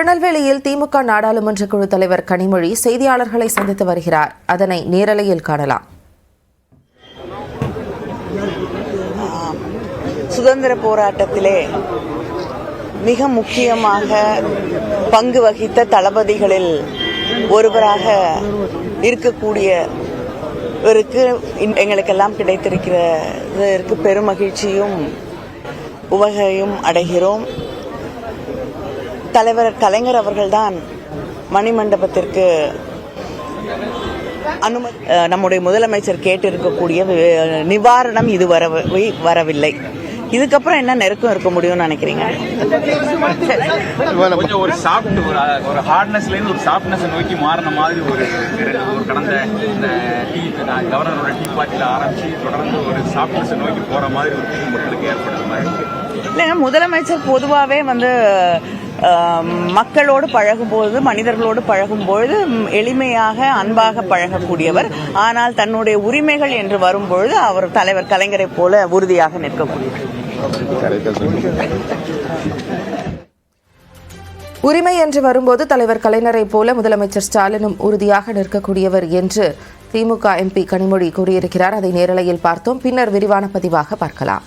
திருநெல்வேலியில் திமுக நாடாளுமன்ற குழு தலைவர் கனிமொழி செய்தியாளர்களை சந்தித்து வருகிறார். அதனை நேரலையில் காணலாம். சுதந்திர போராட்டத்திலே மிக முக்கியமாக பங்கு வகித்த தளபதிகளில் ஒருவராக இருக்கக்கூடியவருக்கு இன்- எங்களுக்கெல்லாம் கிடைத்திருக்கிறதற்கு பெருமகிழ்ச்சியும் உவகையும் அடைகிறோம். தலைவர் கலைஞர் அவர்கள்தான் மணிமண்டபத்திற்கு அனுமதி நம்முடைய முதலமைச்சர் கேட்டிருக்கக்கூடிய வி- நிவாரணம் இது வரவி வரவில்லை இதுக்கப்புறம் என்ன நெருக்கம் இருக்க முடியும்னு நினைக்கிறீங்க கொஞ்சம் ஒரு சாஃப்ட் ஒரு ஒரு ஹார்ட்னஸ்ல இருந்து ஒரு சாஃப்ட்னஸ் நோக்கி மாறின மாதிரி ஒரு கடந்த இந்த டீ கவர்னரோட டீ பார்ட்டியில் ஆரம்பிச்சு தொடர்ந்து ஒரு சாஃப்ட்னஸ் நோக்கி போற மாதிரி ஒரு மக்களுக்கு ஏற்படுற மாதிரி இருக்கு. இல்லைங்க முதலமைச்சர் பொதுவாகவே வந்து மக்களோடு பழகும்போது மனிதர்களோடு பழகும்பொழுது எளிமையாக அன்பாக பழகக்கூடியவர். ஆனால் தன்னுடைய உரிமைகள் என்று வரும்பொழுது அவர் தலைவர் கலைஞரை போல உறுதியாக நிற்கக்கூடியவர். உரிமை என்று வரும்போது தலைவர் கலைஞரைப் போல முதலமைச்சர் ஸ்டாலினும் உறுதியாக நிற்கக்கூடியவர் என்று திமுக எம்பி கனிமொழி கூறியிருக்கிறார். அதை நேரலையில் பார்த்தோம். பின்னர் விரிவான பதிவாக பார்க்கலாம்.